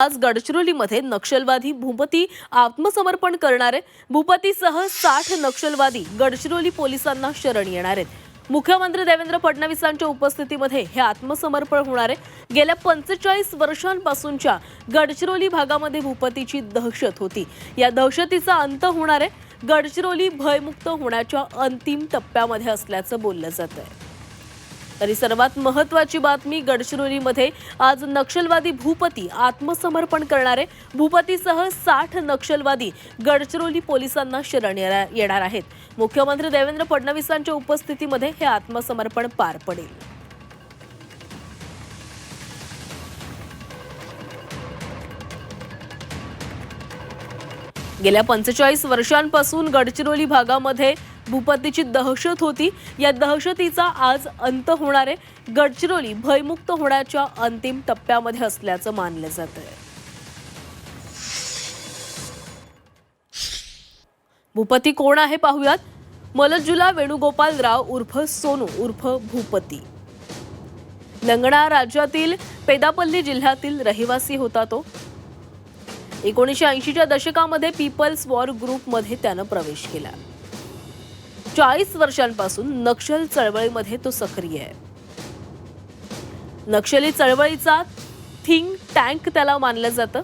आज गडचिरोलीमध्ये नक्षलवादी भूपती आत्मसमर्पण करणारे भूपतीसह साठ नक्षलवादी गडचिरोली पोलिसांना शरण येणार आहेत. मुख्यमंत्री देवेंद्र फडणवीसांच्या उपस्थितीमध्ये हे आत्मसमर्पण होणार आहे. गेल्या पंचेचाळीस वर्षांपासूनच्या गडचिरोली भागामध्ये भूपतीची दहशत होती. या दहशतीचा अंत होणार आहे. गडचिरोली भयमुक्त होण्याच्या अंतिम टप्प्यामध्ये असल्याचं बोललं जात आहे तरी सर्वात महत्वाची बातमी गडचिरोलीमध्ये आज नक्षलवादी भूपती आत्मसमर्पण करणारे. भूपतीसह साठ नक्षलवादी गडचिरोली पोलिसांना शरण येणार येणार आहेत. मुख्यमंत्री देवेंद्र फडणवीसांच्या उपस्थितीमध्ये हे आत्मसमर्पण पार पडेल. गेल्या पंचेचाळीस वर्षांपासून गडचिरोली भागामध्ये भूपतीची दहशत होती. या दहशतीचा आज अंत होणार आहे. गडचिरोली भयमुक्त होण्याच्या अंतिम टप्प्यामध्ये असल्याचं मानलं जात आहे भूपती कोण आहे पाहुयात. मलजुला वेणुगोपाल उर्फ सोनू उर्फ भूपती. लंगडा राज्यातील पेदापल्ली जिल्ह्यातील रहिवासी होता तो. एकोणीसशे ऐंशीच्या दशकामध्ये पीपल्स वॉर ग्रुपमध्ये त्यानं प्रवेश केला. चाळीस वर्षांपासून नक्षल चळवळीमध्ये तो सक्रिय आहे. नक्षली चळवळीचा थिंक टँक त्याला मानलं जातं.